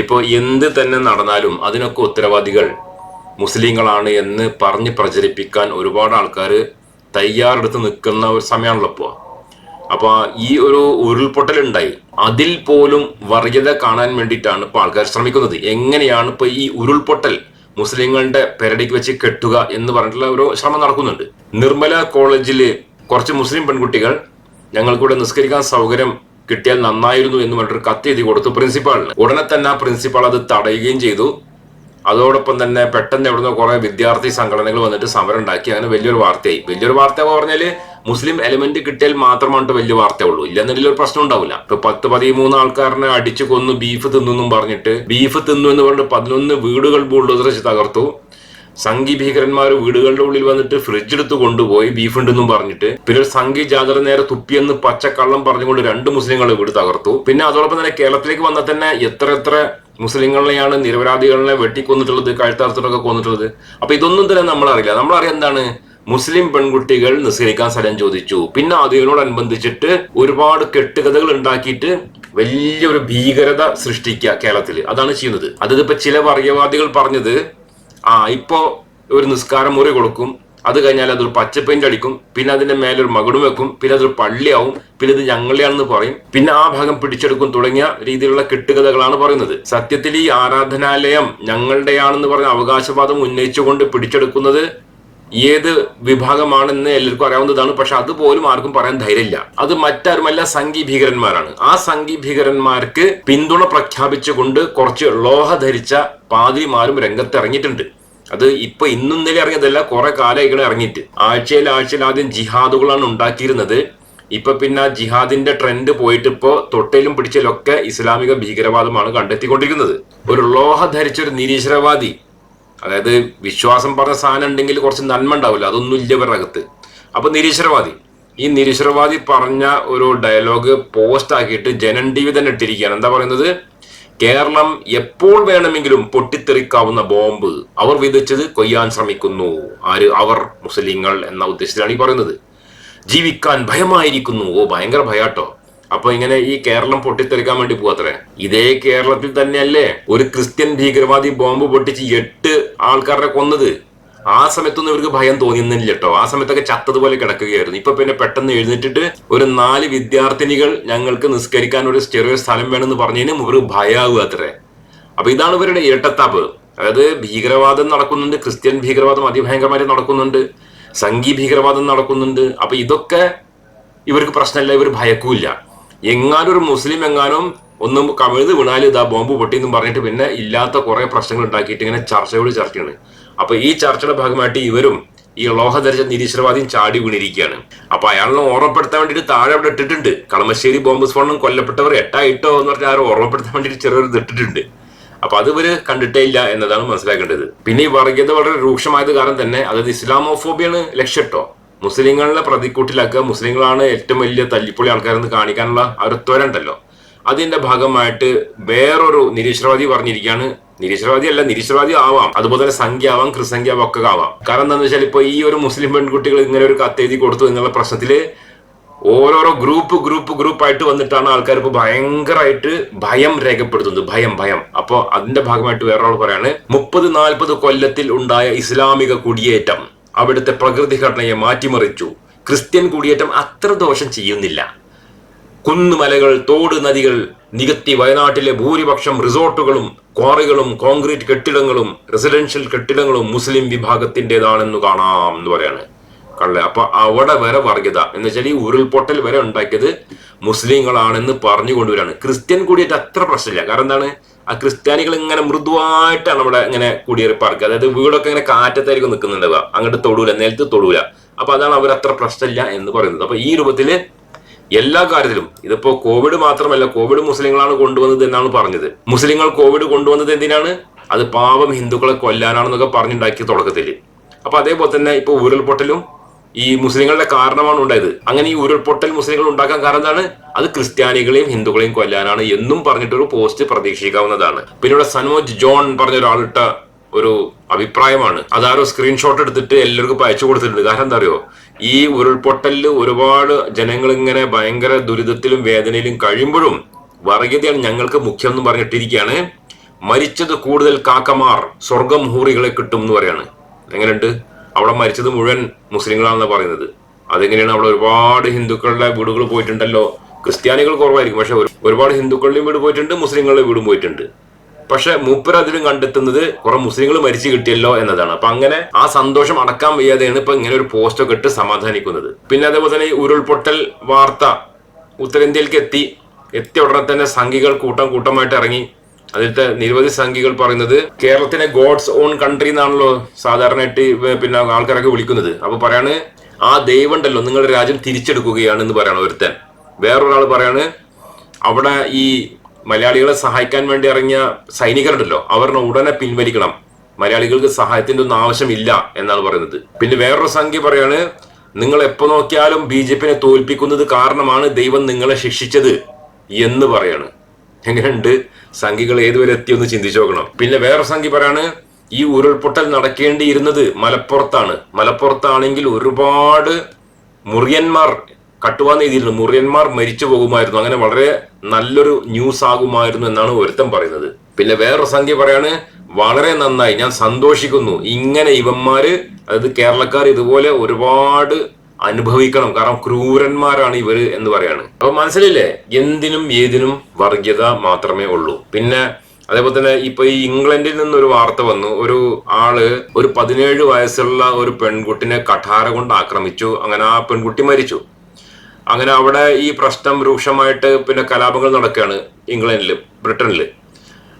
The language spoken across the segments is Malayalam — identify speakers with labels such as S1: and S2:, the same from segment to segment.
S1: ഇപ്പോൾ എന്ത് തന്നെ നടന്നാലും അതിനൊക്കെ ഉത്തരവാദികൾ മുസ്ലിങ്ങളാണ് എന്ന് പറഞ്ഞ് പ്രചരിപ്പിക്കാൻ ഒരുപാട് ആൾക്കാർ തയ്യാറെടുത്ത് നിൽക്കുന്ന ഒരു സമയമാണല്ലോ ഇപ്പോൾ അപ്പോൾ ഈ ഒരു ഉരുൾപൊട്ടലുണ്ടായി. അതിൽ പോലും വർഗീയത കാണാൻ വേണ്ടിയിട്ടാണ് ഇപ്പോൾ ആൾക്കാർ ശ്രമിക്കുന്നത്. എങ്ങനെയാണ് ഇപ്പോൾ ഈ ഉരുൾപൊട്ടൽ മുസ്ലിങ്ങളുടെ പെരടിക്ക് വെച്ച് കെട്ടുക എന്ന് പറഞ്ഞിട്ടുള്ള ഒരു ശ്രമം നടക്കുന്നുണ്ട്. നിർമ്മല കോളേജിൽ കുറച്ച് മുസ്ലിം പെൺകുട്ടികൾ ഞങ്ങൾക്കൂടെ നിസ്കരിക്കാൻ സൗകര്യം കിട്ടിയാൽ നന്നായിരുന്നു എന്ന് പറഞ്ഞിട്ട് കത്ത് എഴുതി കൊടുത്തു പ്രിൻസിപ്പാളിന് ഉടനെ തന്നെ ആ പ്രിൻസിപ്പാൾ അത് തടയുകയും ചെയ്തു. അതോടൊപ്പം തന്നെ പെട്ടെന്ന് എവിടുന്ന് കുറെ വിദ്യാർത്ഥി സംഘടനകൾ വന്നിട്ട് സമരം ഉണ്ടാക്കി. അങ്ങനെ വലിയൊരു വാർത്തയായി. വലിയൊരു വാർത്ത പറഞ്ഞാൽ മുസ്ലിം എലമെന്റ് കിട്ടിയാൽ മാത്രമാണ് വലിയ വാർത്ത ഉള്ളൂ ഇല്ലെന്നുണ്ടെങ്കിൽ ഒരു പ്രശ്നം ഉണ്ടാവില്ല. ഇപ്പൊ പത്ത് പതിമൂന്ന് ആൾക്കാരനെ അടിച്ചു കൊന്നു ബീഫ് തിന്നു എന്നും പറഞ്ഞിട്ട് ബീഫ് തിന്നു എന്ന് പറഞ്ഞിട്ട് പതിനൊന്ന് വീടുകൾ ബുൾഡോസർ വെച്ച് തകർത്തു. സംഘി ഭീകരന്മാർ വീടുകളുടെ ഉള്ളിൽ വന്നിട്ട് ഫ്രിഡ്ജ് എടുത്ത് കൊണ്ടുപോയി ബീഫ് ഉണ്ടെന്നും പറഞ്ഞിട്ട്. പിന്നെ ഒരു സംഘി ജാതര നേരെ തുപ്പിയെന്ന് പച്ചക്കള്ളം പറഞ്ഞുകൊണ്ട് രണ്ട് മുസ്ലിങ്ങളെ വീട് തകർത്തു. പിന്നെ അതോടൊപ്പം തന്നെ കേരളത്തിലേക്ക് വന്നാൽ തന്നെ എത്ര എത്ര മുസ്ലിങ്ങളെയാണ് നിരപരാധികളെ വെട്ടിക്കൊന്നിട്ടുള്ളത് കഴുത്താർത്തിട്ടൊക്കെ കൊന്നിട്ടുള്ളത്. അപ്പൊ ഇതൊന്നും തന്നെ നമ്മൾ അറിയില്ല നമ്മളറിയാം എന്താണ്? മുസ്ലിം പെൺകുട്ടികൾ നിസ്കരിക്കാൻ സ്ഥലം ചോദിച്ചു. പിന്നെ അതിനോടനുബന്ധിച്ചിട്ട് ഒരുപാട് കെട്ടുകഥകൾ ഉണ്ടാക്കിയിട്ട് വലിയൊരു ഭീകരത സൃഷ്ടിക്കുക കേരളത്തിൽ അതാണ് ചെയ്യുന്നത്. അതിപ്പോ ചില വർഗീയവാദികൾ പറഞ്ഞത് ആ ഇപ്പോ ഒരു നിസ്കാരം മുറി കൊടുക്കും. അത് കഴിഞ്ഞാൽ അതൊരു പച്ച പെയിന്റ് അടിക്കും. പിന്നെ അതിന്റെ മേലെ ഒരു മകുടും വെക്കും. പിന്നെ അതൊരു പള്ളിയാവും. പിന്നെ ഇത് ഞങ്ങളുടെയാണെന്ന് പറയും. പിന്നെ ആ ഭാഗം പിടിച്ചെടുക്കും തുടങ്ങിയ രീതിയിലുള്ള കെട്ടുകഥകളാണ് പറയുന്നത്. സത്യത്തിൽ ഈ ആരാധനാലയം ഞങ്ങളുടെയാണെന്ന് പറഞ്ഞ അവകാശവാദം ഉന്നയിച്ചുകൊണ്ട് പിടിച്ചെടുക്കുന്നത് ഏത് വിഭാഗമാണെന്ന് എല്ലാവർക്കും അറിയാവുന്നതാണ്. പക്ഷെ അതുപോലും ആർക്കും പറയാൻ ധൈര്യമില്ല. അത് മറ്റാരുമല്ല സംഘി ഭീകരന്മാരാണ്. ആ സംഘി ഭീകരന്മാർക്ക് പിന്തുണ പ്രഖ്യാപിച്ചുകൊണ്ട് കുറച്ച് ലോഹ ധരിച്ച പാതിരിമാരും രംഗത്ത് ഇറങ്ങിയിട്ടുണ്ട് അത് ഇപ്പൊ ഇന്നും നില ഇറങ്ങിയതല്ല കുറെ കാലമായികളെ ഇറങ്ങിയിട്ട്. ആഴ്ചയിൽ ആഴ്ചയിൽ ആദ്യം ജിഹാദുകളാണ് ഉണ്ടാക്കിയിരുന്നത്. ഇപ്പൊ പിന്നെ ജിഹാദിന്റെ ട്രെൻഡ് പോയിട്ട് ഇപ്പോ തൊട്ടയിലും പിടിച്ചതിലൊക്കെ ഇസ്ലാമിക ഭീകരവാദമാണ് കണ്ടെത്തിക്കൊണ്ടിരിക്കുന്നത്. ഒരു ലോഹ ധരിച്ച ഒരു നിരീശ്വരവാദി അതായത് വിശ്വാസം പറഞ്ഞ സാധനം ഉണ്ടെങ്കിൽ കുറച്ച് നന്മ ഉണ്ടാവില്ല. അതൊന്നും ഇല്ല ഇവരുടെ അകത്ത്. അപ്പൊ നിരീശ്വരവാദി. ഈ നിരീശ്വരവാദി പറഞ്ഞ ഒരു ഡയലോഗ് പോസ്റ്റ് ആക്കിയിട്ട് ജനൻ ടി വി തന്നെ ഇട്ടിരിക്കുകയാണ്. എന്താ പറയുന്നത്? കേരളം എപ്പോൾ വേണമെങ്കിലും പൊട്ടിത്തെറിക്കാവുന്ന ബോംബ് അവർ വിതച്ചത് കൊയ്യാൻ ശ്രമിക്കുന്നു. ആര്? അവർ മുസ്ലിങ്ങൾ എന്ന ഉദ്ദേശത്തിലാണ് ഈ പറയുന്നത്. ജീവിക്കാൻ ഭയമായിരിക്കുന്നു. ഓ ഭയങ്കര ഭയാട്ടോ. അപ്പൊ ഇങ്ങനെ ഈ കേരളം പൊട്ടിത്തെറിക്കാൻ വേണ്ടി പോവാത്രേ. ഇതേ കേരളത്തിൽ തന്നെയല്ലേ ഒരു ക്രിസ്ത്യൻ ഭീകരവാദി ബോംബ് പൊട്ടിച്ച് എട്ട് ആൾക്കാരെ കൊന്നത്. ആ സമയത്തൊന്നും ഇവർക്ക് ഭയം തോന്നിയിരുന്നില്ല കേട്ടോ ആ സമയത്തൊക്കെ ചത്തതുപോലെ കിടക്കുകയായിരുന്നു. ഇപ്പൊ പിന്നെ പെട്ടെന്ന് എഴുന്നേറ്റിട്ട് ഒരു നാല് വിദ്യാർത്ഥിനികൾ ഞങ്ങൾക്ക് നിസ്കരിക്കാൻ ഒരു ചെറിയ സ്ഥലം വേണമെന്ന് പറഞ്ഞതിനും ഇവർ ഭയാവുക അത്രേ. അപ്പൊ ഇതാണ് ഇവരുടെ ഇരട്ടത്താപ്പ്. അതായത് ഭീകരവാദം നടക്കുന്നുണ്ട് ക്രിസ്ത്യൻ ഭീകരവാദം അതിഭയങ്കരമായി നടക്കുന്നുണ്ട് സംഘീ ഭീകരവാദം നടക്കുന്നുണ്ട്. അപ്പൊ ഇതൊക്കെ ഇവർക്ക് പ്രശ്നമില്ല ഇവർ ഭയക്കൂല എങ്ങാനും ഒരു മുസ്ലിം എങ്ങാനും ഒന്നും കമിഴ്ത് വീണാൽ ഇതാ ബോംബ് പൊട്ടി എന്നും പറഞ്ഞിട്ട് പിന്നെ ഇല്ലാത്ത കുറെ പ്രശ്നങ്ങൾ ഉണ്ടാക്കിയിട്ട് ഇങ്ങനെ ചർച്ചയോട് ചർച്ചയാണ്. അപ്പൊ ഈ ചർച്ചയുടെ ഭാഗമായിട്ട് ഇവരും ഈ ലോഹ ധരിച്ച നിരീശ്വരവാദിയും ചാടി വീണിരിക്കുകയാണ്. അപ്പൊ അയാളിനെ ഓർമ്മപ്പെടുത്താൻ വേണ്ടിയിട്ട് താഴെ അവിടെ ഇട്ടിട്ടുണ്ട്. കളമശ്ശേരി ബോംബ് സ്ഫോടനം കൊല്ലപ്പെട്ടവർ എട്ടായിട്ടോ എന്ന് പറഞ്ഞാൽ ആരും ഓർമ്മപ്പെടുത്താൻ വേണ്ടിയിട്ട് ചെറിയൊരു ഇട്ടിട്ടുണ്ട്. അപ്പൊ അത് ഇവർ കണ്ടിട്ടേ ഇല്ല എന്നതാണ് മനസ്സിലാക്കേണ്ടത്. പിന്നെ ഈ വർഗീയത വളരെ രൂക്ഷമായത് കാരണം തന്നെ അതായത് ഇസ്ലാമോഫോബിയാണ് ലക്ഷ്യട്ടോ മുസ്ലിങ്ങളെ പ്രതിക്കൂട്ടിലാക്കുക മുസ്ലിങ്ങളാണ് ഏറ്റവും വലിയ തല്ലിപ്പൊളി ആൾക്കാരെന്ന് കാണിക്കാനുള്ള ത്വര ഉണ്ടല്ലോ. അതിന്റെ ഭാഗമായിട്ട് വേറൊരു നിരീശ്വരവാദി പറഞ്ഞിരിക്കുകയാണ്. നിരീശ്വരവാദി അല്ല നിരീശ്വരവാദി ആവാം. അതുപോലെ തന്നെ സംഖ്യ ആവാം ക്രിസംഖ്യ ആവാം ഒക്കെ ആവാം. കാരണം എന്താണെന്ന് വെച്ചാൽ ഇപ്പൊ ഈ ഒരു മുസ്ലിം പെൺകുട്ടികൾ ഇങ്ങനെ ഒരു കത്തെഴുതി കൊടുത്തു എന്നുള്ള പ്രശ്നത്തിൽ ഓരോരോ ഗ്രൂപ്പ് ഗ്രൂപ്പ് ഗ്രൂപ്പ് ആയിട്ട് വന്നിട്ടാണ് ആൾക്കാർ ഇപ്പൊ ഭയങ്കരമായിട്ട് ഭയം രേഖപ്പെടുത്തുന്നത്. ഭയം ഭയം. അപ്പോൾ അതിന്റെ ഭാഗമായിട്ട് വേറൊരാൾ പറയാണ് മുപ്പത് നാൽപ്പത് കൊല്ലത്തിൽ ഉണ്ടായ ഇസ്ലാമിക കുടിയേറ്റം. അവിടുത്തെ പ്രകൃതി ഘടനയെ മാറ്റിമറിച്ചു. ക്രിസ്ത്യൻ കുടിയേറ്റം അത്ര ദോഷം ചെയ്യുന്നില്ല. കുന്നുമലകൾ തോട് നദികൾ നികത്തി വയനാട്ടിലെ ഭൂരിപക്ഷം റിസോർട്ടുകളും ക്വാറികളും കോൺക്രീറ്റ് കെട്ടിടങ്ങളും റെസിഡൻഷ്യൽ കെട്ടിടങ്ങളും മുസ്ലിം വിഭാഗത്തിന്റെതാണെന്ന് കാണാം എന്ന് പറയാണ്. കള്ളെ അപ്പൊ അവിടെ വരെ വർഗീയത എന്ന് വെച്ചാൽ ഈ ഉരുൾപൊട്ടൽ വരെ ഉണ്ടാക്കിയത് മുസ്ലിങ്ങളാണെന്ന് പറഞ്ഞു കൊണ്ടുവരാണ് ക്രിസ്ത്യൻ കൂടിയിട്ട് അത്ര പ്രശ്നമില്ല. കാരണം എന്താണ്? ആ ക്രിസ്ത്യാനികൾ ഇങ്ങനെ മൃദുവായിട്ടാണ് അവിടെ ഇങ്ങനെ കുടിയേറിപ്പാർക്ക് അതായത് വീടൊക്കെ ഇങ്ങനെ കാറ്റത്തായിരിക്കും നിൽക്കുന്നുണ്ടാവുക. അങ്ങോട്ട് തൊടൂല നിലത്ത് തൊടൂല. അപ്പൊ അതാണ് അവർ അത്ര പ്രശ്നമില്ല എന്ന് പറയുന്നത്. അപ്പൊ ഈ രൂപത്തിൽ എല്ലാ കാര്യത്തിലും ഇതിപ്പോ കോവിഡ് മാത്രമല്ല കോവിഡ് മുസ്ലിങ്ങളാണ് കൊണ്ടുവന്നത് എന്നാണ് പറഞ്ഞത്. മുസ്ലിങ്ങൾ കോവിഡ് കൊണ്ടുവന്നത് എന്തിനാണ്? അത് പാവം ഹിന്ദുക്കളെ കൊല്ലാനാണെന്നൊക്കെ പറഞ്ഞുണ്ടാക്കിയ തുടക്കത്തിൽ അപ്പൊ അതേപോലെ തന്നെ ഇപ്പൊ ഉരുൾപൊട്ടലും ഈ മുസ്ലിങ്ങളുടെ കാരണമാണ് ഉണ്ടായത്. അങ്ങനെ ഈ ഉരുൾപൊട്ടൽ മുസ്ലിങ്ങൾ ഉണ്ടാക്കാൻ കാരണം എന്താണ്? അത് ക്രിസ്ത്യാനികളെയും ഹിന്ദുക്കളെയും കൊല്ലാനാണ് എന്നും പറഞ്ഞിട്ടൊരു പോസ്റ്റ് പ്രതീക്ഷിക്കാവുന്നതാണ്. പിന്നെ ഇവിടെ സനോജ് ജോൺ പറഞ്ഞ ഒരാളിട്ട ഒരു അഭിപ്രായമാണ്. അതാരോ സ്ക്രീൻഷോട്ട് എടുത്തിട്ട് എല്ലാവർക്കും അയച്ചു കൊടുത്തിട്ടുണ്ട്. കാരണം എന്താ അറിയോ? ഈ ഉരുൾപൊട്ടലിൽ ഒരുപാട് ജനങ്ങൾ ഇങ്ങനെ ഭയങ്കര ദുരിതത്തിലും വേദനയിലും കഴിയുമ്പോഴും വർഗീയതയാണ് ഞങ്ങൾക്ക് മുഖ്യം എന്ന് പറഞ്ഞിട്ടിരിക്കുകയാണ്. മരിച്ചത് കൂടുതൽ കാക്കമാർ സ്വർഗം ഹൂറികളെ കിട്ടും എന്ന് പറയാണ്. എങ്ങനെയുണ്ട്? അവിടെ മരിച്ചത് മുഴുവൻ മുസ്ലിങ്ങളാണെന്ന് പറയുന്നത്. അതെങ്ങനെയാണ് അവിടെ ഒരുപാട് ഹിന്ദുക്കളുടെ വീടുകൾ പോയിട്ടുണ്ടല്ലോ. ക്രിസ്ത്യാനികൾ കുറവായിരിക്കും. പക്ഷെ ഒരുപാട് ഹിന്ദുക്കളുടെയും വീട് പോയിട്ടുണ്ട് മുസ്ലിങ്ങളുടെ വീടും പോയിട്ടുണ്ട്. പക്ഷെ മൂപ്പർ അതിലും കണ്ടെത്തുന്നത് കുറെ മുസ്ലിങ്ങൾ മരിച്ചു കിട്ടിയല്ലോ എന്നതാണ്. അപ്പൊ അങ്ങനെ ആ സന്തോഷം അടക്കാൻ വയ്യാതെയാണ് ഇപ്പൊ ഇങ്ങനെ ഒരു പോസ്റ്റൊക്കെ ഇട്ട് സമാധാനിക്കുന്നത്. പിന്നെ അതേപോലെ തന്നെ ഈ ഉരുൾപൊട്ടൽ വാർത്ത ഉത്തരേന്ത്യയിലേക്ക് എത്തി. എത്തിയ ഉടനെ തന്നെ സംഘികൾ കൂട്ടം കൂട്ടമായിട്ട് ഇറങ്ങി. അതിലത്തെ നിരവധി സംഖ്യകൾ പറയുന്നത് കേരളത്തിനെ ഗോഡ്സ് ഓൺ കൺട്രി എന്നാണല്ലോ സാധാരണയായിട്ട് പിന്നെ ആൾക്കാരൊക്കെ വിളിക്കുന്നത്. അപ്പൊ പറയാണ് ആ ദൈവം ഉണ്ടല്ലോ നിങ്ങളുടെ രാജ്യം തിരിച്ചെടുക്കുകയാണ് എന്ന് പറയണം ഒരുത്തൻ. വേറൊരാൾ പറയാണ് അവിടെ ഈ മലയാളികളെ സഹായിക്കാൻ വേണ്ടി ഇറങ്ങിയ സൈനികരുണ്ടല്ലോ അവരുടെ ഉടനെ പിൻവലിക്കണം. മലയാളികൾക്ക് സഹായത്തിന്റെ ഒന്നും ആവശ്യമില്ല എന്നാണ് പറയുന്നത്. പിന്നെ വേറൊരു സംഖ്യ പറയാണ് നിങ്ങൾ എപ്പോ നോക്കിയാലും ബി ജെ പിനെ തോൽപ്പിക്കുന്നത് കാരണമാണ് ദൈവം നിങ്ങളെ ശിക്ഷിച്ചത് എന്ന് പറയാണ്. എങ്ങനെയുണ്ട്? സംഖ്യകൾ ഏതുവരെ എത്തിയൊന്ന് ചിന്തിച്ചു നോക്കണം. പിന്നെ വേറെ സംഖ്യ പറയാണ് ഈ ഉരുൾപൊട്ടൽ നടക്കേണ്ടിയിരുന്നത് മലപ്പുറത്താണ്. മലപ്പുറത്താണെങ്കിൽ ഒരുപാട് മുറിയന്മാർ കട്ടുവാന്ന് എഴുതിയിരുന്നു. മുറിയന്മാർ മരിച്ചു പോകുമായിരുന്നു. അങ്ങനെ വളരെ നല്ലൊരു ന്യൂസ് ആകുമായിരുന്നു എന്നാണ് ഒരുത്തൻ പറയുന്നത്. പിന്നെ വേറൊരു സംഖ്യ പറയാണ് വളരെ നന്നായി ഞാൻ സന്തോഷിക്കുന്നു. ഇങ്ങനെ ഇവന്മാര് അതായത് കേരളക്കാർ ഇതുപോലെ ഒരുപാട് അനുഭവിക്കണം. കാരണം ക്രൂരന്മാരാണ് ഇവർ എന്ന് പറയാണ്. അപ്പൊ മനസ്സിലില്ലേ? എന്തിനും ഏതിനും വർഗീയത മാത്രമേ ഉള്ളൂ. പിന്നെ അതേപോലെ തന്നെ ഇപ്പൊ ഈ ഇംഗ്ലണ്ടിൽ നിന്ന് ഒരു വാർത്ത വന്നു. ഒരു ആൾ ഒരു പതിനേഴ് വയസ്സുള്ള ഒരു പെൺകുട്ടിനെ കഠാര കൊണ്ട് ആക്രമിച്ചു. അങ്ങനെ ആ പെൺകുട്ടി മരിച്ചു. അങ്ങനെ അവിടെ ഈ പ്രശ്നം രൂക്ഷമായിട്ട് പിന്നെ കലാപങ്ങൾ നടക്കുകയാണ് ഇംഗ്ലണ്ടിൽ ബ്രിട്ടനിൽ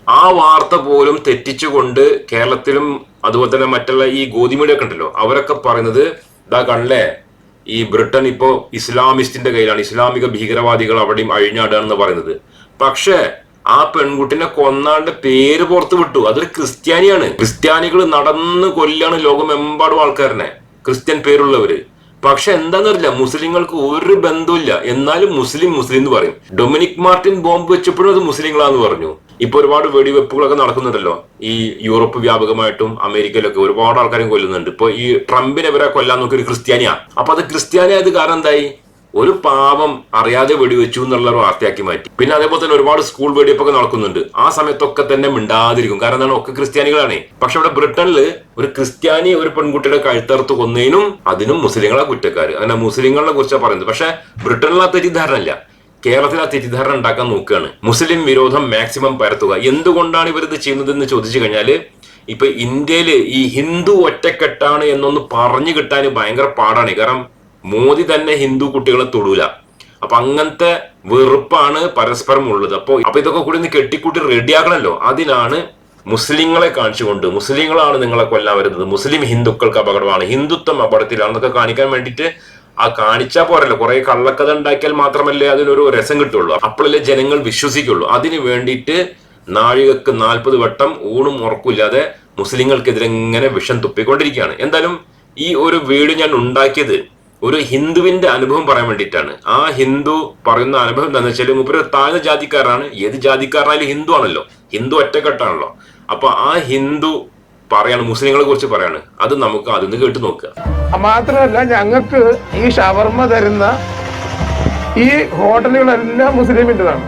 S1: ആ വാർത്ത പോലും തെറ്റിച്ചുകൊണ്ട് കേരളത്തിലും അതുപോലെ തന്നെ മറ്റുള്ള ഈ ഗോതിമീഡിയൊക്കെ ഉണ്ടല്ലോ അവരൊക്കെ പറയുന്നത് ഇതാ കണ്ടല്ലേ ഈ ബ്രിട്ടൻ ഇപ്പോൾ ഇസ്ലാമിസ്റ്റിന്റെ കയ്യിലാണ്. ഇസ്ലാമിക ഭീകരവാദികൾ അവിടെയും അഴിഞ്ഞാടുകയാണെന്ന് പറയുന്നത്. പക്ഷേ ആ പെൺകുട്ടിനെ കൊന്നാളുടെ പേര് പുറത്തു വിട്ടു. അതൊരു ക്രിസ്ത്യാനിയാണ്. ക്രിസ്ത്യാനികൾ നടന്ന് കൊല്ലാണ് ലോകമെമ്പാടും ആൾക്കാരനെ. ക്രിസ്ത്യൻ പേരുള്ളവര്. പക്ഷെ എന്താണെന്നറിയില്ല മുസ്ലിങ്ങൾക്ക് ഒരു ബന്ധമില്ല എന്നാലും മുസ്ലിം മുസ്ലിം എന്ന് പറയും. ഡൊമിനിക് മാർട്ടിൻ ബോംബ് വെച്ചപ്പോഴും അത് മുസ്ലിങ്ങളാന്ന് പറഞ്ഞു. ഇപ്പൊ ഒരുപാട് വെടിവെപ്പുകളൊക്കെ നടക്കുന്നുണ്ടല്ലോ. ഈ യൂറോപ്പ് വ്യാപകമായിട്ടും അമേരിക്കയിലൊക്കെ ഒരുപാട് ആൾക്കാരും കൊല്ലുന്നുണ്ട്. ഇപ്പൊ ഈ ട്രംപിനെ വരെ കൊല്ലാൻ നോക്കിയൊരു ക്രിസ്ത്യാനിയാ. അപ്പൊ അത് ക്രിസ്ത്യാനിയായത് കാരണം എന്തായി? ഒരു പാവം അറിയാതെ വെടിവെച്ചു എന്നുള്ള ഒരു വാർത്തയാക്കി മാറ്റി. പിന്നെ അതേപോലെ തന്നെ ഒരുപാട് സ്കൂൾ വെടിവെപ്പൊക്കെ നടക്കുന്നുണ്ട്. ആ സമയത്തൊക്കെ തന്നെ മിണ്ടാതിരിക്കും. കാരണം എന്താണ്? ഒക്കെ ക്രിസ്ത്യാനികളാണ്. പക്ഷെ ഇവിടെ ബ്രിട്ടനിൽ ഒരു ക്രിസ്ത്യാനി ഒരു പെൺകുട്ടിയുടെ കഴുത്തറുത്ത് കൊന്നതിനും അതിനും മുസ്ലിങ്ങളെ കുറ്റക്കാർ അങ്ങനെ മുസ്ലിങ്ങളെ കുറിച്ചാണ് പറയുന്നത്. പക്ഷെ ബ്രിട്ടനിൽ ആ തെറ്റിദ്ധാരണ ഇല്ല കേരളത്തിൽ ആ തെറ്റിദ്ധാരണ ഉണ്ടാക്കാൻ നോക്കുകയാണ്. മുസ്ലിം വിരോധം മാക്സിമം പരത്തുക. എന്തുകൊണ്ടാണ് ഇവർ ഇത് ചെയ്യുന്നതെന്ന് ചോദിച്ചു കഴിഞ്ഞാൽ ഇപ്പൊ ഇന്ത്യയിൽ ഈ ഹിന്ദു ഒറ്റക്കെട്ടാണ് എന്നൊന്ന് പറഞ്ഞു കിട്ടാൻ ഭയങ്കര പാടാണ്. കാരണം മോദി തന്നെ ഹിന്ദു കുട്ടികളെ തൊടൂല. അപ്പൊ അങ്ങനത്തെ വെറുപ്പാണ് പരസ്പരം ഉള്ളത്. അപ്പൊ അപ്പൊ ഇതൊക്കെ കൂടി ഒന്ന് കെട്ടിക്കൂട്ടി റെഡിയാക്കണല്ലോ അതിനാണ് മുസ്ലിങ്ങളെ കാണിച്ചുകൊണ്ട് മുസ്ലിങ്ങളാണ് നിങ്ങളെ കൊല്ലാൻ വരുന്നത്. മുസ്ലിം ഹിന്ദുക്കൾക്ക് അപകടമാണ്. ഹിന്ദുത്വം അപകടത്തിലാണെന്നൊക്കെ കാണിക്കാൻ വേണ്ടിയിട്ട് ആ കാണിച്ചാൽ പോരല്ലോ. കുറെ കള്ളക്കഥ ഉണ്ടാക്കിയാൽ മാത്രമല്ലേ അതിനൊരു രസം കിട്ടുള്ളൂ. അപ്പോഴല്ലേ ജനങ്ങൾ വിശ്വസിക്കുള്ളൂ. അതിന് വേണ്ടിയിട്ട് നാഴികക്ക് നാൽപ്പത് വട്ടം ഊണും ഉറക്കില്ലാതെ മുസ്ലിങ്ങൾക്കെതിരെ ഇങ്ങനെ വിഷം തുപ്പിക്കൊണ്ടിരിക്കുകയാണ്. എന്തായാലും ഈ ഒരു വീട് ഞാൻ ഉണ്ടാക്കിയത് ഒരു ഹിന്ദുവിന്റെ അനുഭവം പറയാൻ വേണ്ടിയിട്ടാണ്. ആ ഹിന്ദു പറയുന്ന അനുഭവം എന്താണെന്ന് വെച്ചാൽ മൂപ്പര് താഴ്ന്ന ജാതിക്കാരനാണ് ഏത് ജാതിക്കാരനായാലും ഹിന്ദു ആണല്ലോ ഹിന്ദു ഒറ്റക്കെട്ടാണല്ലോ. അപ്പൊ ആ ഹിന്ദു പറയാണ് മുസ്ലിങ്ങളെ കുറിച്ച് പറയാണ്. അത് നമുക്ക് അതിന്ന് കേട്ട് നോക്കുക.
S2: മാത്രമല്ല ഞങ്ങൾക്ക് ഈ ഷവർമ്മ തരുന്ന ഈ ഹോട്ടലുകളെല്ലാം മുസ്ലിമിന്റെതാണ്.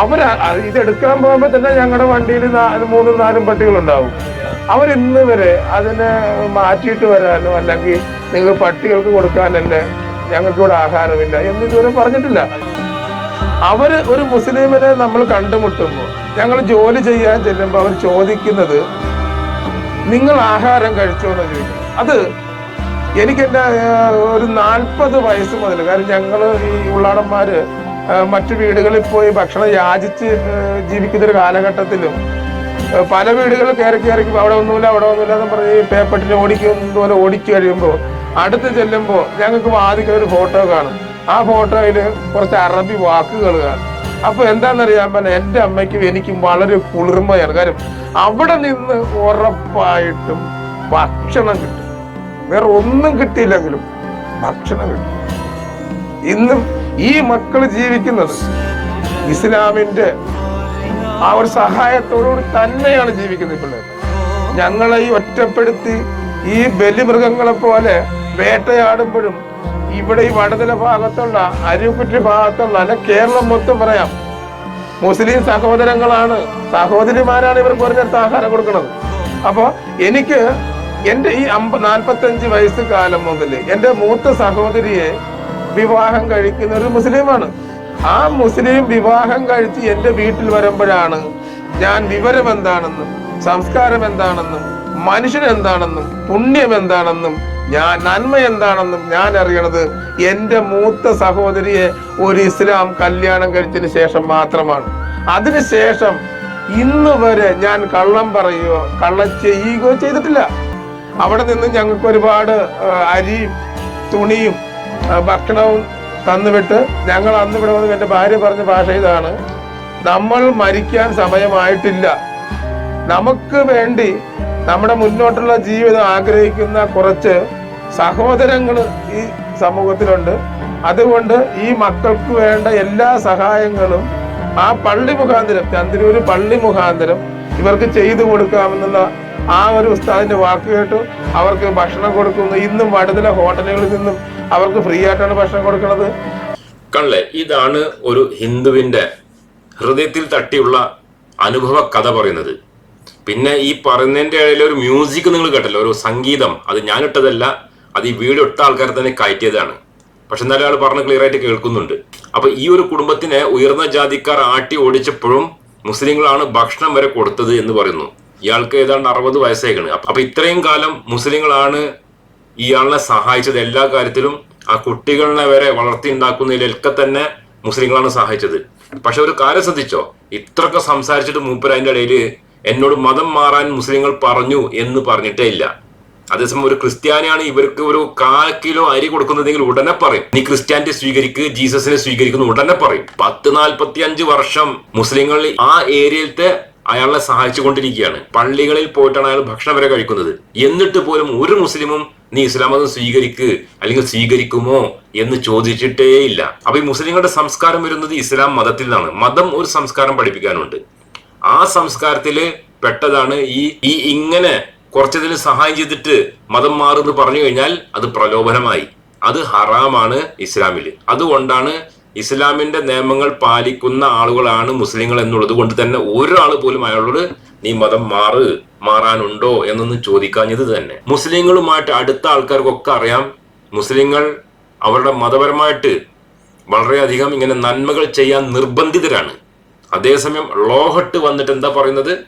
S2: അവർ ഇതെടുക്കാൻ പോകുമ്പോ തന്നെ ഞങ്ങളുടെ വണ്ടിയിൽ നാല് മൂന്നും നാലും പട്ടികളുണ്ടാവും. അവരിന്ന് വരെ അതിനെ മാറ്റിയിട്ട് വരാനോ അല്ലെങ്കിൽ നിങ്ങൾ പട്ടികൾക്ക് കൊടുക്കാനല്ലേ ഞങ്ങൾക്ക് ഇവിടെ ആഹാരമില്ല എന്ന് ഇതുവരെ പറഞ്ഞിട്ടില്ല. അവർ ഒരു മുസ്ലിമിനെ നമ്മൾ കണ്ടുമുട്ടുമ്പോൾ ഞങ്ങൾ ജോലി ചെയ്യാൻ ചെല്ലുമ്പോൾ അവർ ചോദിക്കുന്നത് നിങ്ങൾ ആഹാരം കഴിച്ചോ എന്ന് ചോദിക്കും. അത് എനിക്കെന്റെ ഒരു നാൽപ്പത് വയസ്സ് മുതൽ കാരണം ഞങ്ങൾ ഈ ഉള്ളാടന്മാര് മറ്റു വീടുകളിൽ പോയി ഭക്ഷണം യാചിച്ച് ജീവിക്കുന്ന ഒരു കാലഘട്ടത്തിലും പല വീടുകളിൽ കയറി കയറി അവിടെ ഒന്നുമില്ല അവിടെ ഒന്നുമില്ല എന്ന് പറഞ്ഞ് ഈ പേപ്പട്ടിനെ ഓടിക്കുന്നതുപോലെ ഓടിച്ചു കഴിയുമ്പോൾ അടുത്ത് ചെല്ലുമ്പോൾ ഞങ്ങൾക്ക് വാദിക്കുന്ന ഒരു ഫോട്ടോ കാണും. ആ ഫോട്ടോയിൽ കുറച്ച് അറബി വാക്കുകൾ കാണും. അപ്പൊ എന്താണെന്നറിയാൻ പറഞ്ഞ എന്റെ അമ്മയ്ക്കും എനിക്കും വളരെ കുളിർമയാണ്. കാര്യം അവിടെ നിന്ന് ഉറപ്പായിട്ടും ഭക്ഷണം കിട്ടും. വേറെ ഒന്നും കിട്ടിയില്ലെങ്കിലും ഭക്ഷണം കിട്ടും. ഇന്നും ഈ മക്കൾ ജീവിക്കുന്നത് ഇസ്ലാമിന്റെ ആ ഒരു സഹായത്തോടുകൂടി തന്നെയാണ് ജീവിക്കുന്നത് പിള്ളേർ ഞങ്ങളെ ഈ ഒറ്റപ്പെടുത്തി ഈ ബലിമൃഗങ്ങളെ പോലെ വേട്ടയാടുമ്പോഴും ഇവിടെ ഈ വടതല ഭാഗത്തുള്ള അരിക്കുറ്റി ഭാഗത്തുള്ള അല്ല കേരളം മൊത്തം പറയാം. മുസ്ലിം സഹോദരങ്ങളാണ് സഹോദരിമാരാണ് ഇവർ ഒരു ആഹാരം കൊടുക്കുന്നത്. അപ്പോ എനിക്ക് എന്റെ ഈ അമ്പ നാൽപ്പത്തഞ്ച് വയസ്സ് കാലം മുതൽ എന്റെ മൂത്ത സഹോദരിയെ വിവാഹം കഴിക്കുന്ന ഒരു മുസ്ലിമാണ്. ആ മുസ്ലിം വിവാഹം കഴിച്ച് എന്റെ വീട്ടിൽ വരുമ്പോഴാണ് ഞാൻ വിവരം എന്താണെന്നും സംസ്കാരം എന്താണെന്നും മനുഷ്യൻ എന്താണെന്നും പുണ്യം എന്താണെന്നും ഞാൻ നന്മ എന്താണെന്നും ഞാൻ അറിയണത് എന്റെ മൂത്ത സഹോദരിയെ ഒരു ഇസ്ലാം കല്യാണം കഴിച്ചതിന് ശേഷം മാത്രമാണ്. അതിനുശേഷം ഇന്ന് വരെ ഞാൻ കള്ളം പറയുകയോ കള്ളം ചെയ്യുകയോ ചെയ്തിട്ടില്ല. അവിടെ നിന്ന് ഞങ്ങൾക്ക് ഒരുപാട് അരിയും തുണിയും ഭക്ഷണവും തന്നുവിട്ട് ഞങ്ങൾ അന്ന് ഇവിടെ വന്ന് എന്റെ ഭാര്യ പറഞ്ഞ ഭാഷ ഇതാണ്. നമ്മൾ മരിക്കാൻ സമയമായിട്ടില്ല. നമുക്ക് വേണ്ടി നമ്മുടെ മുന്നോട്ടുള്ള ജീവിതം ആഗ്രഹിക്കുന്ന കുറച്ച് സഹോദരങ്ങൾ ഈ സമൂഹത്തിലുണ്ട്. അതുകൊണ്ട് ഈ മക്കൾക്ക് വേണ്ട എല്ലാ സഹായങ്ങളും ആ പള്ളി മുഖാന്തരം ചന്ദ്രൂര് പള്ളി മുഖാന്തരം ഇവർക്ക് ചെയ്തു കൊടുക്കാമെന്നുള്ള ആ ഒരു ഉസ്താദിന്റെ വാക്ക് കേട്ടു. അവർക്ക് ഭക്ഷണം കൊടുക്കുന്നു. ഇന്നും വടുതല ഹോട്ടലുകളിൽ നിന്നും അവർക്ക് ഫ്രീ ആയിട്ടാണ് ഭക്ഷണം കൊടുക്കുന്നത്.
S1: കണ്ടല്ലേ ഇതാണ് ഒരു ഹിന്ദുവിന്റെ ഹൃദയത്തിൽ തട്ടിയുള്ള അനുഭവ കഥ പറയുന്നത്. പിന്നെ ഈ പറയുന്നതിന്റെ ഇടയിൽ ഒരു മ്യൂസിക് നിങ്ങൾ കേട്ടല്ലോ ഒരു സംഗീതം. അത് ഞാൻ ഇട്ടതല്ല അത് ഈ വീട് ഇട്ട ആൾക്കാർ തന്നെ കയറ്റിയതാണ്. പക്ഷെ എന്നാലും ആൾ പറഞ്ഞ് ക്ലിയർ ആയിട്ട് കേൾക്കുന്നുണ്ട്. അപ്പൊ ഈ ഒരു കുടുംബത്തിനെ ഉയർന്ന ജാതിക്കാർ ആട്ടി ഓടിച്ചപ്പോഴും മുസ്ലിങ്ങളാണ് ഭക്ഷണം വരെ കൊടുത്തത് എന്ന് പറയുന്നു. ഇയാൾക്ക് ഏതാണ്ട് അറുപത് വയസ്സേക്കാണ് അപ്പൊ ഇത്രയും കാലം മുസ്ലിങ്ങളാണ് ഇയാളിനെ സഹായിച്ചത്. എല്ലാ കാര്യത്തിലും ആ കുട്ടികളെ വരെ വളർത്തി ഉണ്ടാക്കുന്നതിലൊക്കെ തന്നെ മുസ്ലിങ്ങളാണ് സഹായിച്ചത്. പക്ഷെ ഒരു കാര്യം ശ്രദ്ധിച്ചോ? ഇത്രയൊക്കെ സംസാരിച്ചിട്ട് മൂപ്പർ അതിന്റെ ഇടയിൽ എന്നോട് മതം മാറാൻ മുസ്ലിങ്ങൾ പറഞ്ഞു എന്ന് പറഞ്ഞിട്ടേ ഇല്ല. അതേസമയം ഒരു ക്രിസ്ത്യാനിയാണ് ഇവർക്ക് ഒരു കാൽ കിലോ അരി കൊടുക്കുന്നതെങ്കിൽ ഉടനെ പറയും. നീ ക്രിസ്ത്യാനിറ്റി സ്വീകരിക്ക് ജീസസിനെ സ്വീകരിക്കുന്നു ഉടനെ പറയും. പത്ത് നാൽപ്പത്തി അഞ്ച് വർഷം മുസ്ലിങ്ങൾ ആ ഏരിയയിലത്തെ അയാളെ സഹായിച്ചുകൊണ്ടിരിക്കുകയാണ്. പള്ളികളിൽ പോയിട്ടാണ് അയാൾ ഭക്ഷണം വരെ കഴിക്കുന്നത്. എന്നിട്ട് പോലും ഒരു മുസ്ലിമും നീ ഇസ്ലാം മതം സ്വീകരിക്ക് അല്ലെങ്കിൽ സ്വീകരിക്കുമോ? എന്ന് ചോദിച്ചിട്ടേ ഇല്ല അപ്പൊ ഈ മുസ്ലിങ്ങളുടെ സംസ്കാരം വരുന്നത് ഇസ്ലാം മതത്തിൽ നിന്നാണ് മതം ഒരു സംസ്കാരം പഠിപ്പിക്കാനുണ്ട്. ആ സംസ്കാരത്തിൽ പെട്ടതാണ് ഈ ഈ ഇങ്ങനെ കുറച്ചതിന് സഹായം ചെയ്തിട്ട് മതം മാറുന്ന് പറഞ്ഞു കഴിഞ്ഞാൽ അത് പ്രലോഭനമായി. അത് ഹറാമാണ് ഇസ്ലാമിൽ അതുകൊണ്ടാണ് ഇസ്ലാമിന്റെ നിയമങ്ങൾ പാലിക്കുന്ന ആളുകളാണ് മുസ്ലിങ്ങൾ എന്നുള്ളത് കൊണ്ട് തന്നെ ഒരാൾ പോലും അയാളോട് നീ മതം മാറ് മാറാനുണ്ടോ? എന്നൊന്നും ചോദിക്കാഞ്ഞത് തന്നെ. മുസ്ലിങ്ങളുമായിട്ട് അടുത്ത ആൾക്കാർക്കൊക്കെ അറിയാം. മുസ്ലിങ്ങൾ അവരുടെ മതപരമായിട്ട് വളരെയധികം ഇങ്ങനെ നന്മകൾ ചെയ്യാൻ നിർബന്ധിതരാണ്. അതേസമയം ലോഹട്ട് വന്നിട്ട് എന്താ പറയുന്നത്?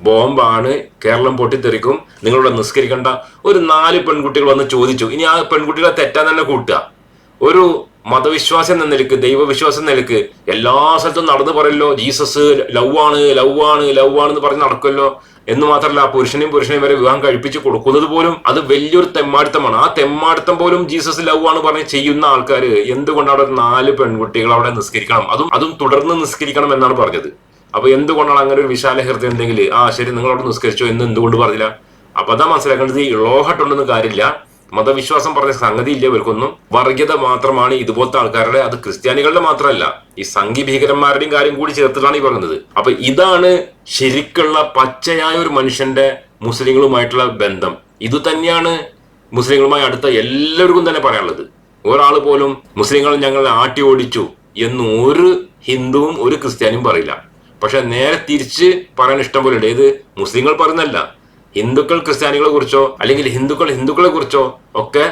S1: ബോംബാണ് കേരളം പൊട്ടിത്തെറിക്കും. നിങ്ങളിവിടെ നിസ്കരിക്കേണ്ട ഒരു നാല് പെൺകുട്ടികൾ വന്ന് ചോദിച്ചു. ഇനി ആ പെൺകുട്ടികളെ തെറ്റാൻ തന്നെ കൂട്ടുക. ഒരു മതവിശ്വാസം എന്ന നിലയ്ക്ക് ദൈവവിശ്വാസം നിലയ്ക്ക് എല്ലാ സ്ഥലത്തും നടന്നു പറയല്ലോ. ജീസസ് ലവ് ആണ് ലവ് ആണ് ലവ് ആണ് എന്ന് പറഞ്ഞ് നടക്കുമല്ലോ. എന്ന് മാത്രമല്ല പുരുഷനെയും പുരുഷനെയും വരെ വിവാഹം കഴിപ്പിച്ച് കൊടുക്കുന്നത് പോലും അത് വലിയൊരു തെമ്മാടിത്തമാണ്. ആ തെമ്മാടിത്തം പോലും ജീസസ് ലവ് ആണ് പറഞ്ഞ് ചെയ്യുന്ന ആൾക്കാർ എന്തുകൊണ്ടാണ് അവിടെ നാല് പെൺകുട്ടികൾ അവിടെ നിസ്കരിക്കണം? അതും അതും തുടർന്ന് നിസ്കരിക്കണം എന്നാണ് പറഞ്ഞത്. അപ്പൊ എന്തുകൊണ്ടാണ് അങ്ങനെ ഒരു വിശാല ഹൃദയം ഉണ്ടെങ്കിൽ ആ ശരി നിങ്ങൾ അവിടെ നിസ്കരിച്ചോ എന്ന് എന്തുകൊണ്ട് പറഞ്ഞില്ല? അപ്പൊ അതാ മനസ്സിലാക്കേണ്ടത് ഈ ലോഹട്ടുണ്ടെന്ന് കാര്യമില്ല. മതവിശ്വാസം പറഞ്ഞ സംഗതിയില്ല ഇവർക്കൊന്നും. വർഗീയത മാത്രമാണ് ഇതുപോലത്തെ ആൾക്കാരുടെ അത് ക്രിസ്ത്യാനികളുടെ മാത്രമല്ല. ഈ സംഘി ഭീകരന്മാരുടെയും കാര്യം കൂടി ചേർത്തിട്ടാണ് ഈ പറയുന്നത് അപ്പൊ ഇതാണ് ശരിക്കുള്ള പച്ചയായ ഒരു മനുഷ്യന്റെ മുസ്ലിങ്ങളുമായിട്ടുള്ള ബന്ധം. ഇത് തന്നെയാണ് മുസ്ലിങ്ങളുമായി അടുത്ത എല്ലാവർക്കും തന്നെ പറയാനുള്ളത്. ഒരാൾ പോലും മുസ്ലിങ്ങൾ ഞങ്ങളെ ആട്ടി ഓടിച്ചു എന്ന് ഒരു ഹിന്ദുവും ഒരു ക്രിസ്ത്യാനിയും പറയില്ല. പക്ഷെ നേരെ തിരിച്ച് പറയാൻ ഇഷ്ടം പോലെ ഏത്? മുസ്ലിങ്ങൾ പറയുന്നല്ല ഹിന്ദുക്കൾ ക്രിസ്ത്യാനികളെ കുറിച്ചോ അല്ലെങ്കിൽ ഹിന്ദുക്കൾ ഹിന്ദുക്കളെ കുറിച്ചോ ഒക്കെ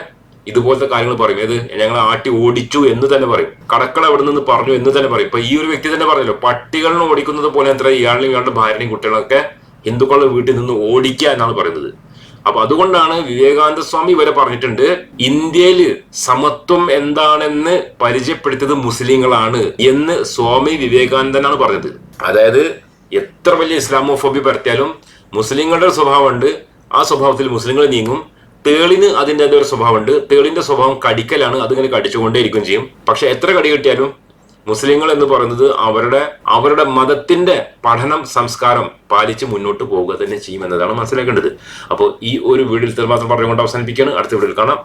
S1: ഇതുപോലത്തെ കാര്യങ്ങൾ പറയും. ഏത്? ഞങ്ങളെ ആട്ടി ഓടിച്ചു എന്ന് തന്നെ പറയും. കടക്കൾ എവിടെ നിന്ന് പറഞ്ഞു എന്ന് തന്നെ പറയും. ഇപ്പൊ ഈ ഒരു വ്യക്തി തന്നെ പറഞ്ഞല്ലോ പട്ടികളിനെ ഓടിക്കുന്നത് പോലെ എത്ര ഇയാളിനെയും ഇയാളുടെ ഭാര്യനെയും കുട്ടികളൊക്കെ ഹിന്ദുക്കളുടെ വീട്ടിൽ നിന്ന് ഓടിക്കുക എന്നാണ് പറയുന്നത്. അപ്പൊ അതുകൊണ്ടാണ് വിവേകാനന്ദ സ്വാമി വരെ പറഞ്ഞിട്ടുണ്ട് ഇന്ത്യയിൽ സമത്വം എന്താണെന്ന് പരിചയപ്പെടുത്തിയത് മുസ്ലിങ്ങളാണ് എന്ന് സ്വാമി വിവേകാനന്ദനാണ് പറഞ്ഞത്. അതായത് എത്ര വലിയ ഇസ്ലാമോഫോബി പരത്തിയാലും മുസ്ലിങ്ങളുടെ ഒരു സ്വഭാവമുണ്ട്. ആ സ്വഭാവത്തിൽ മുസ്ലിങ്ങൾ നീങ്ങും. തേളിന് അതിന്റെ ഒരു സ്വഭാവമുണ്ട്. തേളിന്റെ സ്വഭാവം കടിക്കലാണ്. അതിങ്ങനെ കടിച്ചുകൊണ്ടേയിരിക്കും ചെയ്യും. പക്ഷെ എത്ര കടി കിട്ടിയാലും മുസ്ലിങ്ങൾ എന്ന് പറയുന്നത് അവരുടെ അവരുടെ മതത്തിന്റെ പഠനം സംസ്കാരം പാലിച്ച് മുന്നോട്ട് പോവുക തന്നെ ചെയ്യും എന്നതാണ് മനസ്സിലാക്കേണ്ടത്. അപ്പോൾ ഈ ഒരു വീഡിയോയിൽ മാത്രം പറഞ്ഞുകൊണ്ട് അവസാനിപ്പിക്കുകയാണ്. അടുത്ത വീഡിയോയിൽ കാണാം.